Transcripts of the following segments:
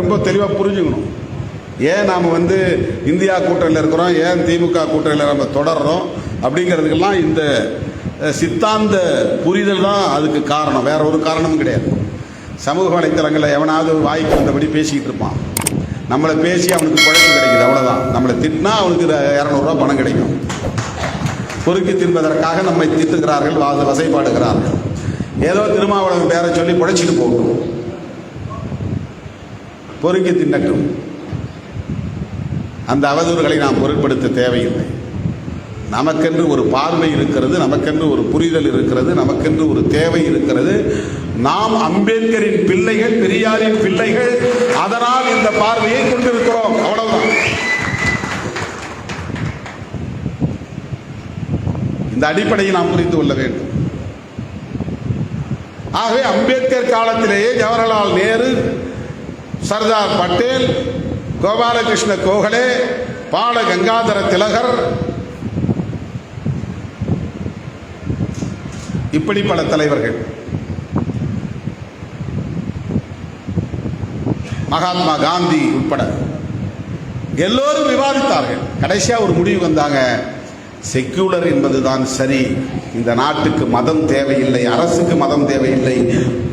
ரொம்ப தெளிவாக புரிஞ்சுக்கணும். ஏன் நாம் வந்து இந்தியா கூட்டணியில் இருக்கிறோம்? ஏன் திமுக கூட்டணியில் நம்ம தொடர்றோம்? அப்படிங்கிறதுக்கெல்லாம் இந்த சித்தாந்த புரிதல் தான் அதுக்கு காரணம். வேற ஒரு காரணமும் கிடையாது. சமூக வலைத்தளங்களில் எவனாவது வாய்க்கு வந்தபடி பேசிக்கிட்டு இருப்பான். நம்மளை பேசி அவனுக்கு குழைப்பு கிடைக்குது அவ்வளோதான் நம்மளை திட்டினா அவனுக்கு இரநூறுவா பணம் கிடைக்கும். பொறுக்கி தின்பதற்காக நம்மை திட்டுகிறார்கள் வாத வசைப்பாடுகிறார்கள் ஏதோ திருமாவளவன் பேரை சொல்லி புழைச்சிட்டு போகட்டும். பொறுக்கி தின்னட்டும். அந்த அவதூறுகளை நாம் பொருட்படுத்த தேவையில்லை. நமக்கென்று ஒரு பார்வை இருக்கிறது நமக்கென்று ஒரு புரிதல் இருக்கிறது நமக்கென்று ஒரு தேவை இருக்கிறது. நாம் அம்பேத்கரின் பிள்ளைகள் பெரியாரின் பிள்ளைகள் அதனால் இந்த பார்வையை கொண்டிருக்கிறோம். அவ்வளவுதான். இந்த அடிப்படையை நாம் புரிந்து கொள்ள வேண்டும். ஆகவே அம்பேத்கர் காலத்திலேயே ஜவஹர்லால் நேரு சர்தார் பட்டேல் கோபாலகிருஷ்ண கோகலே பால கங்காதர திலகர். இப்படி பல தலைவர்கள். மகாத்மா காந்தி உட்பட எல்லோரும் விவாதித்தார்கள். கடைசியா ஒரு முடிவு வந்தாங்க. செக்யூலர் என்பதுதான் சரி. இந்த நாட்டுக்கு மதம் தேவையில்லை அரசுக்கு மதம் தேவையில்லை.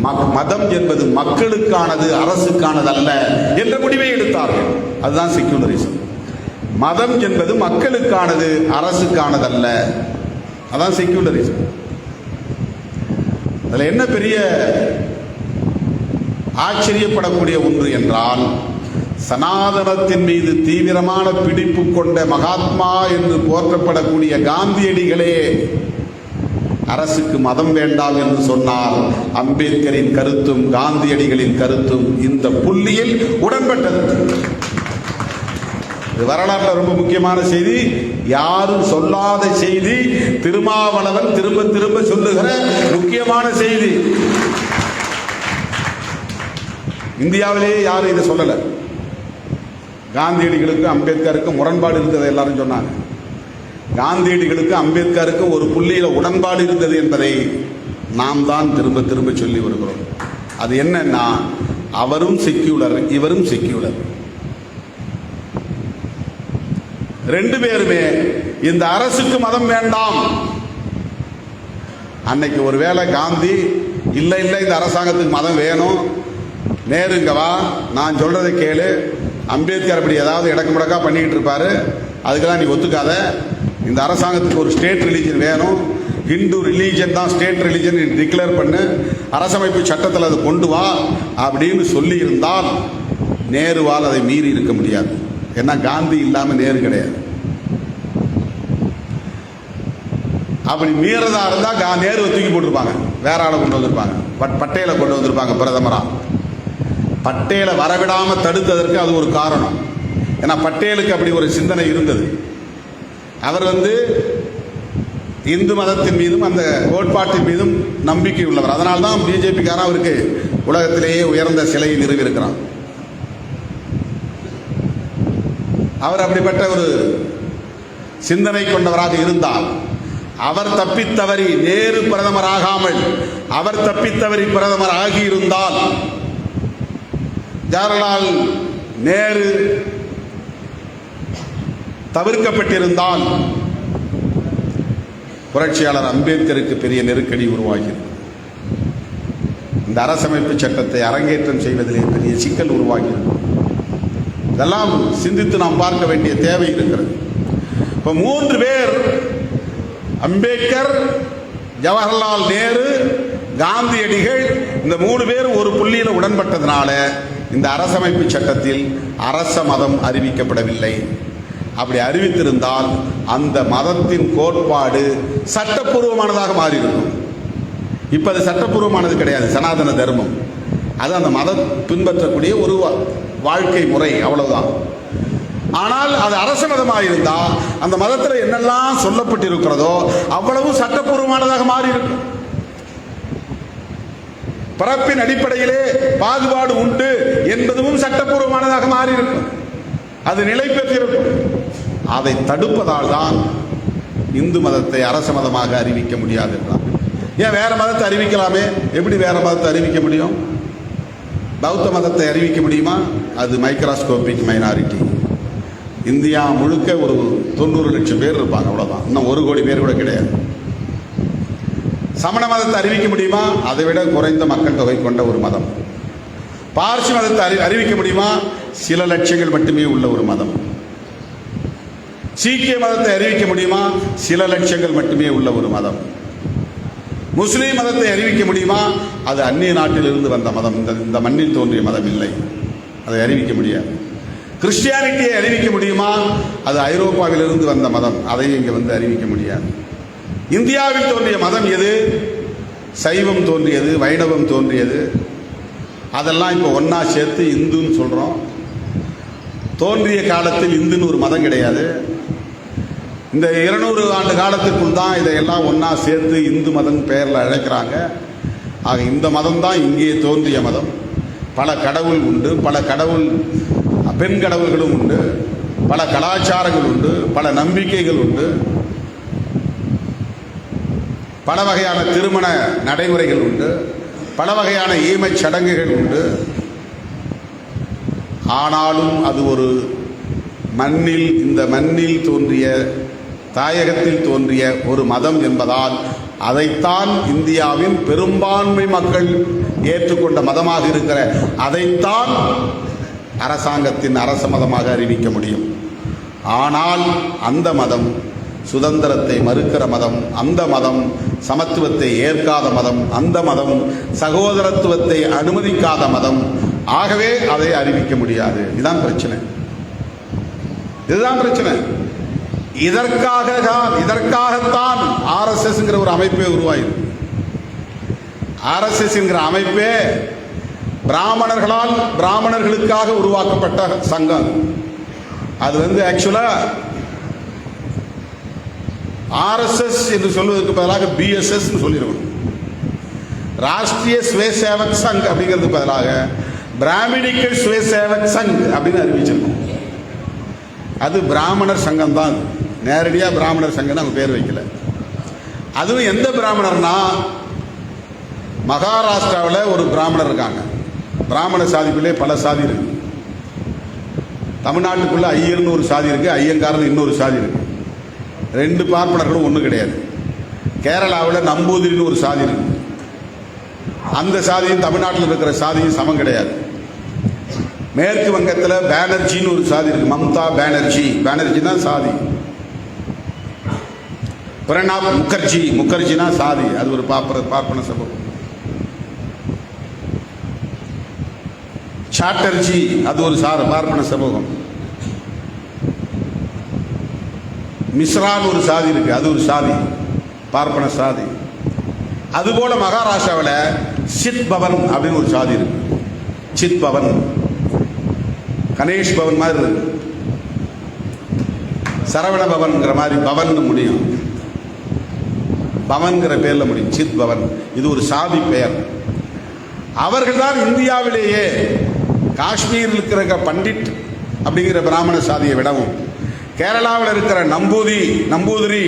மக்- மதம் என்பது மக்களுக்கானது அரசுக்கானது அல்ல என்ற முடிவை எடுத்தார்கள். அதுதான் செக்யூலரிசம் மதம் என்பது மக்களுக்கானது அரசுக்கானதல்ல. அதான் செக்யூலரிசம் அதில் என்ன பெரிய ஆச்சரியப்படக்கூடிய ஒன்று என்றால் சனாதனத்தின் மீது தீவிரமான பிடிப்பு கொண்ட மகாத்மா என்று போற்றப்படக்கூடிய காந்தியடிகளே அரசுக்கு மதம் வேண்டாம் என்று சொன்னால் அம்பேத்கரின் கருத்தும் காந்தியடிகளின் கருத்தும் இந்த புள்ளியில் உடன்பட்டது. இது வரலாற்றில் ரொம்ப முக்கியமான செய்தி. யாரும் சொல்லாத செய்தி திருமாவளவன் திரும்ப திரும்ப சொல்லுகிற முக்கியமான செய்தி. இந்தியாவிலேயே யாரும் இதை சொல்லலை. காந்தியடிகளுக்கும் அம்பேத்கருக்கும் முரண்பாடு இருந்ததை எல்லாரும் சொன்னாங்க. காந்தியடிகளுக்கு அம்பேத்கருக்கும் ஒரு புள்ளியில் உடன்பாடு இருந்தது என்பதை நாம் தான் திரும்ப திரும்ப சொல்லி வருகிறோம். அது என்னன்னா அவரும் செக்யூலர் இவரும் செக்யூலர் ரெண்டு பேருமே இந்த அரசுக்கு மதம் வேண்டாம். அன்னைக்கு ஒருவேளை காந்தி இல்லை இல்லை இந்த அரசாங்கத்துக்கு மதம் வேணும். நேருங்க வா நான் சொல்றதை கேளு. அம்பேத்கர் அப்படி ஏதாவது இடக்கு முடக்கா பண்ணிக்கிட்டு இருப்பாரு. அதுக்கெல்லாம் நீ ஒத்துக்காத. இந்த அரசாங்கத்துக்கு ஒரு ஸ்டேட் ரிலீஜன் வேணும். ஹிந்து ரிலீஜன் தான் ஸ்டேட் ரிலீஜன் டிக்ளேர் பண்ணு. அரசமைப்பு சட்டத்தில் அதை கொண்டு வா அப்படின்னு சொல்லியிருந்தால் நேருவால் அதை மீறி இருக்க முடியாது. ஏன்னா காந்தி இல்லாமல் நேரு கிடையாது. அப்படி மீறதா இருந்தால் கா நேருவை தூக்கி போட்டிருப்பாங்க. வேற ஆளை கொண்டு வந்திருப்பாங்க. பட் பட்டேலை கொண்டு வந்திருப்பாங்க பிரதமராக பட்டேலை வரவிடாமல் தடுத்ததற்கு அது ஒரு காரணம். ஏன்னா பட்டேலுக்கு அப்படி ஒரு சிந்தனை இருந்தது. அவர் வந்து இந்து மதத்தின் மீதும் அந்த கோட்பாட்டின் மீதும் நம்பிக்கை உள்ளவர். அதனால தான் பிஜேபிக்காரன் அவருக்கு உலகத்திலேயே உயர்ந்த சிலையை நிறுவியிருக்கிறான். அவர் அப்படிப்பட்ட ஒரு சிந்தனை கொண்டவராக இருந்தால் அவர் தப்பித்தவறி நேரு பிரதமர் ஆகாமல் அவர் தப்பித்தவறி பிரதமர் ஆகியிருந்தால் ஜவஹர்லால் நேரு தவிர்க்கப்பட்டிருந்தால் புரட்சியாளர் அம்பேத்கருக்கு பெரிய நெருக்கடி உருவாகிறது. இந்த அரசமைப்பு சட்டத்தை அரங்கேற்றம் செய்வதிலே பெரிய சிக்கல் உருவாகிறது. இதெல்லாம் சிந்தித்து நாம் பார்க்க வேண்டிய தேவை இருக்கிறது. இப்போ மூன்று பேர் அம்பேத்கர் ஜவஹர்லால் நேரு காந்தியடிகள் இந்த மூணு பேர் ஒரு புள்ளியில் உடன்பட்டதுனால இந்த அரசமைப்பு சட்டத்தில் அரச மதம் அறிவிக்கப்படவில்லை. அப்படி அறிவித்திருந்தால் அந்த மதத்தின் கோட்பாடு சட்டப்பூர்வமானதாக மாறியிருக்கும். இப்போ அது சட்டப்பூர்வமானது கிடையாது சனாதன தர்மம். அது அந்த மதம் பின்பற்றக்கூடிய ஒரு வா- வாழ்க்கை முறை அவ்வளவுதான். ஆனால் அது அரச மதமாக இருந்தால் அந்த மதத்தில் என்னெல்லாம் சொல்லப்பட்டிருக்கிறதோ அவ்வளவு சட்டப்பூர்வமானதாக மாறி இருக்கும் பிறப்பின் அடிப்படையிலே பாகுபாடு உண்டு என்பதும் சட்டப்பூர்வமானதாக மாறியிருக்கும். அது நிலை பெற்றிருக்கும் அதை தடுப்பதால் தான் இந்து மதத்தை அரச மதமாக அறிவிக்க முடியாது என்றார் ஏன் வேற மதத்தை அறிவிக்கலாமே? எப்படி வேற மதத்தை அறிவிக்க முடியும்? பௌத்த மதத்தை அறிவிக்க முடியுமா? அது மைக்ராஸ்கோபிக் மைனாரிட்டி. இந்தியா முழுக்க ஒரு தொண்ணூறு லட்சம் பேர் இருப்பாங்க அவ்வளோதான் இன்னும் ஒரு கோடி பேர் கூட கிடையாது. சமண மதத்தை அறிவிக்க முடியுமா? அதை விட குறைந்த மக்கள் தொகை கொண்ட ஒரு மதம். பார்சி மதத்தை அறி அறிவிக்க முடியுமா? சில லட்சங்கள் மட்டுமே உள்ள ஒரு மதம். சீக்கிய மதத்தை அறிவிக்க முடியுமா? சில லட்சங்கள் மட்டுமே உள்ள ஒரு மதம். முஸ்லீம் மதத்தை அறிவிக்க முடியுமா? அது அந்நிய நாட்டிலிருந்து வந்த மதம். இந்த இந்த மண்ணில் தோன்றிய மதம் இல்லை. அதை அறிவிக்க முடியாது. கிறிஸ்டியானிட்டியை அறிவிக்க முடியுமா? அது ஐரோப்பாவிலிருந்து வந்த மதம். அதை இங்கே வந்து அறிவிக்க முடியாது. இந்தியாவில் தோன்றிய மதம் எது? சைவம் தோன்றியது வைணவம் தோன்றியது. அதெல்லாம் இப்போ ஒன்றா சேர்த்து இந்துன்னு சொல்கிறோம் தோன்றிய காலத்தில் இந்துன்னு ஒரு மதம் கிடையாது. இந்த இருநூறு ஆண்டு காலத்துக்குள் தான் இதையெல்லாம் ஒன்றா சேர்த்து இந்து மதம் பெயரில் அழைக்கிறாங்க. ஆக இந்த மதம் தான் இங்கே தோன்றிய மதம். பல கடவுள் உண்டு பல கடவுள் பெண் கடவுள்களும் உண்டு பல கலாச்சாரங்கள் உண்டு பல நம்பிக்கைகள் உண்டு. பல வகையான திருமண நடைமுறைகள் உண்டு. பல வகையான ஈமை சடங்குகள் உண்டு. ஆனாலும் அது ஒரு மண்ணில் இந்த மண்ணில் தோன்றிய தாயகத்தில் தோன்றிய ஒரு மதம் என்பதால் அதைத்தான் இந்தியாவின் பெரும்பான்மை மக்கள் ஏற்றுக்கொண்ட மதமாக இருக்கிற அதைத்தான் அரசாங்கத்தின் அரச மதமாக அறிவிக்க முடியும். ஆனால் அந்த மதம் சுதந்திரத்தை மறுக்கிற மதம் அந்த மதம் சமத்துவத்தை ஏற்காத மதம் அந்த மதம் சகோதரத்துவத்தை அனுமதிக்காத மதம். ஆகவே அதை அறிவிக்க முடியாது. இதுதான் பிரச்சனை. இதுதான் பிரச்சனை. இதற்காக தான் இதற்காகத்தான் ஆர்எஸ்எஸ்ங்கிற ஒரு அமைப்பே உருவாயிருக்கு. ஆர்எஸ்எஸ்ங்கிற அமைப்பே பிராமணர்களால் பிராமணர்களுக்காக உருவாக்கப்பட்ட சங்கம் அது. வந்து ஆக்சுவலா ஆர்எஸ்எஸ் என்று சொல்வதற்கு பதிலாக பிஎஸ்எஸ் சொல்லியிருக்கணும் ராஷ்டிரிய சுயசேவக் சங் அப்படிங்கிறதுக்கு பதிலாக பிராமணிக்கல் சுயசேவக் சங் அப்படின்னு அறிவிச்சிருக்கோம். அது பிராமணர் சங்கம் தான். நேரடியாக பிராமணர் சங்கம் அவங்க பேர் வைக்கல. அதுவும் எந்த பிராமணர்னா மகாராஷ்டிராவில் ஒரு பிராமணர் இருக்காங்க. பிராமண சாதிக்குள்ளே பல சாதி இருக்கு. தமிழ்நாட்டுக்குள்ள ஐயர்னு ஒரு சாதி இருக்கு ஐயங்காரன் இன்னொரு சாதி இருக்கு. ரெண்டு பார்ப்பனர்களும் ஒன்றும் கிடையாது. கேரளாவில் நம்பூதிரின்னு ஒரு சாதி இருக்கு. அந்த சாதியும் தமிழ்நாட்டில் இருக்கிற சாதியும் சமம் கிடையாது. மேற்கு வங்கத்தில் பேனர்ஜின்னு ஒரு சாதி இருக்கு. மம்தா பேனர்ஜி. பேனர்ஜி தான் சாதி. பிரணாப் முகர்ஜி. முகர்ஜினா சாதி. அது ஒரு பார்ப்பன பார்ப்பன சமூகம் சாட்டர்ஜி அது ஒரு சார பார்ப்பன சமூகம். மிஸ்ரான்னு ஒரு சாதி இருக்கு. அது ஒரு சாதி. பார்ப்பன சாதி. அதுபோல மகாராஷ்டிராவில் சித் பவன் அப்படின்னு ஒரு சாதி இருக்கு. சித் பவன். கணேஷ் பவன் மாதிரி இருக்கு. சரவண பவன்ங்கிற மாதிரி பவன் முடியும். பவன்கிற பேரில் முடியும். சித் பவன். இது ஒரு சாதி பெயர். அவர்கள் தான் இந்தியாவிலேயே காஷ்மீரில் இருக்கிற பண்டிட் அப்படிங்கிற பிராமண சாதியை விடவும் கேரளாவில் இருக்கிற நம்பூதி நம்பூதிரி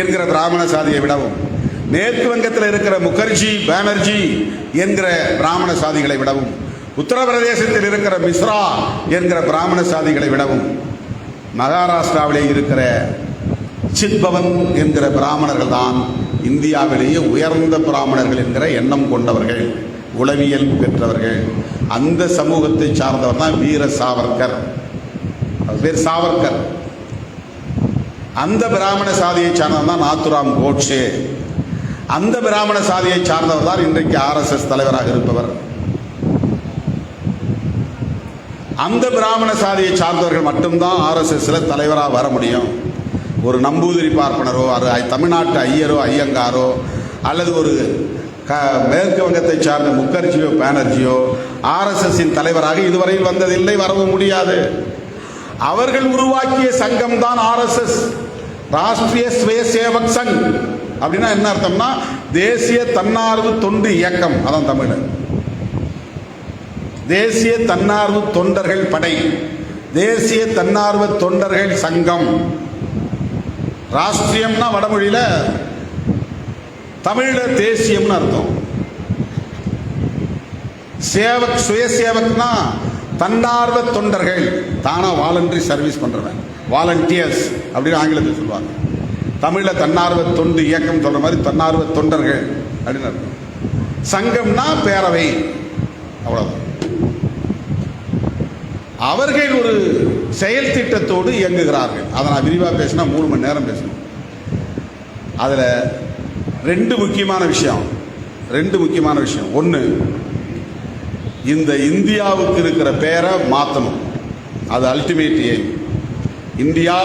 என்கிற பிராமண சாதியை விடவும் மேற்கு வங்கத்தில் இருக்கிற முகர்ஜி பானர்ஜி என்கிற பிராமண சாதிகளை விடவும் உத்தரப்பிரதேசத்தில் இருக்கிற மிஸ்ரா என்கிற பிராமண சாதிகளை விடவும் மகாராஷ்டிராவிலே இருக்கிற சித்பவன் என்கிற பிராமணர்கள் தான் இந்தியாவிலேயே உயர்ந்த பிராமணர்கள் என்கிற எண்ணம் கொண்டவர்கள் உளவியல் பெற்றவர்கள். அந்த சமூகத்தை சார்ந்தவர் தான் வீர சாவர்கர். பேர் சாவர்கர். அந்த பிராமண சாதியை சார்ந்தவர் தான் நாத்துராம் கோட்சே அந்த பிராமண சாதியை சார்ந்தவர் தான் இன்றைக்கு ஆர்எஸ்எஸ் தலைவராக இருப்பவர். அந்த பிராமண சாதியை சார்ந்தவர்கள் மட்டும்தான் ஆர்எஸ்எஸ்ல தலைவராக வர முடியும். ஒரு நம்பூதிரி பார்ப்பனரோ அது தமிழ்நாட்டு ஐயரோ ஐயங்காரோ அல்லது ஒரு க மேற்கு வங்கத்தை சார்ந்த முகர்ஜியோ பானர்ஜியோ ஆர்எஸ்எஸ்ஸின் தலைவராக இதுவரையில் வந்ததில்லை வரவும் முடியாது. அவர்கள் உருவாக்கிய சங்கம் தான் ஆர்எஸ்எஸ். ராஷ்டிரிய சுய சேவக் சங் அப்படின்னா என்ன அர்த்தம்னா தேசிய தன்னார்வ தொண்டு இயக்கம். அதான் தமிழ். தேசிய தன்னார்வ தொண்டர்கள் படை. தேசிய தன்னார்வ தொண்டர்கள் சங்கம். ராஷ்டிரியம்னா வடமொழியில தமிழில் தேசியம்னு அர்த்தம். சேவக் சுயசேவக்னா தன்னார்வ தொண்டர்கள். தானா வாலண்டரி சர்வீஸ் பண்றவன். வாலண்டியர்ஸ் அப்படின்னு ஆங்கிலத்தில் சொல்லுவாங்க. தமிழில் தன்னார்வ தொண்டு இயக்கம் சொல்கிற மாதிரி தன்னார்வ தொண்டர்கள் அப்படின்னு அர்த்தம். சங்கம்னா பேரவை அவ்வளோதான் அவர்கள் ஒரு செயல் திட்டத்தோடு இயங்குகிறார்கள். அதை நான் விரிவாக பேசினா மூணு மணி நேரம் பேசணும். அதில் ரெண்டு முக்கியமான விஷயம். ரெண்டு முக்கியமான விஷயம். ஒன்று இந்த இந்தியாவுக்கு இருக்கிற பேரை மாற்றணும் அது அல்டிமேட் எய்ம் இந்தியா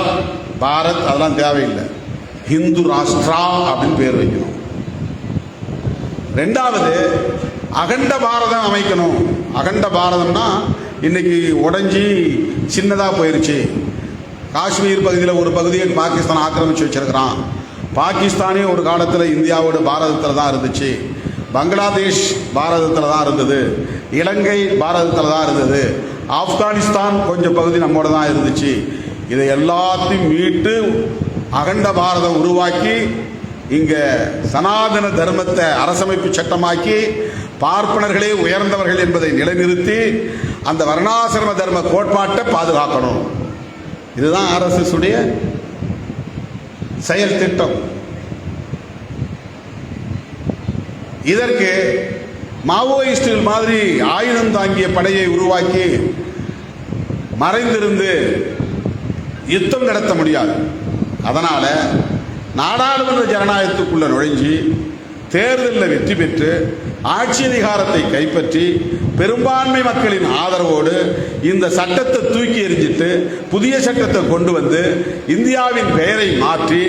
பாரத் அதெல்லாம் தேவையில்லை. ஹிந்து ராஷ்டிரா அப்படின்னு பேர் வைக்கணும். ரெண்டாவது அகண்ட பாரதம் அமைக்கணும். அகண்ட பாரதம்னா இன்னைக்கு உடஞ்சி சின்னதாக போயிருச்சு. காஷ்மீர் பகுதியில் ஒரு பகுதியை பாகிஸ்தான் ஆக்கிரமிச்சு வச்சிருக்கிறான். பாகிஸ்தானே ஒரு காலத்தில் இந்தியாவோட பாரதத்தில் தான் இருந்துச்சு. பங்களாதேஷ் பாரதத்தில் தான் இருந்தது. இலங்கை பாரதத்தில் தான் இருந்தது. ஆப்கானிஸ்தான் கொஞ்சம் பகுதி நம்மோட தான் இருந்துச்சு. இதை எல்லாத்தையும் மீட்டு அகண்ட பாரதம் உருவாக்கி இங்கே சனாதன தர்மத்தை அரசமைப்பு சட்டமாக்கி பார்ப்பனர்களே உயர்ந்தவர்கள் என்பதை நிலைநிறுத்தி அந்த வர்ணாசிரம தர்ம கோட்பாட்டை பாதுகாக்கணும். இதுதான் அரசுடைய செயல் திட்டம். இதற்கு மாவோயிஸ்டுகள் மாதிரி ஆயுதம் தாங்கிய படையை உருவாக்கி மறைந்திருந்து யுத்தம் நடத்த முடியாது. அதனால் நாடாளுமன்ற ஜனநாயகத்துக்குள்ளே நுழைஞ்சு தேர்தலில் வெற்றி பெற்று ஆட்சி அதிகாரத்தை கைப்பற்றி பெரும்பான்மை மக்களின் ஆதரவோடு இந்த சட்டத்தை தூக்கி எறிஞ்சிட்டு புதிய சட்டத்தை கொண்டு வந்து இந்தியாவின் பெயரை மாற்றி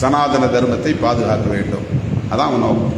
சனாதன தர்மத்தை பாதுகாக்க வேண்டும். அதான் நோக்கம்.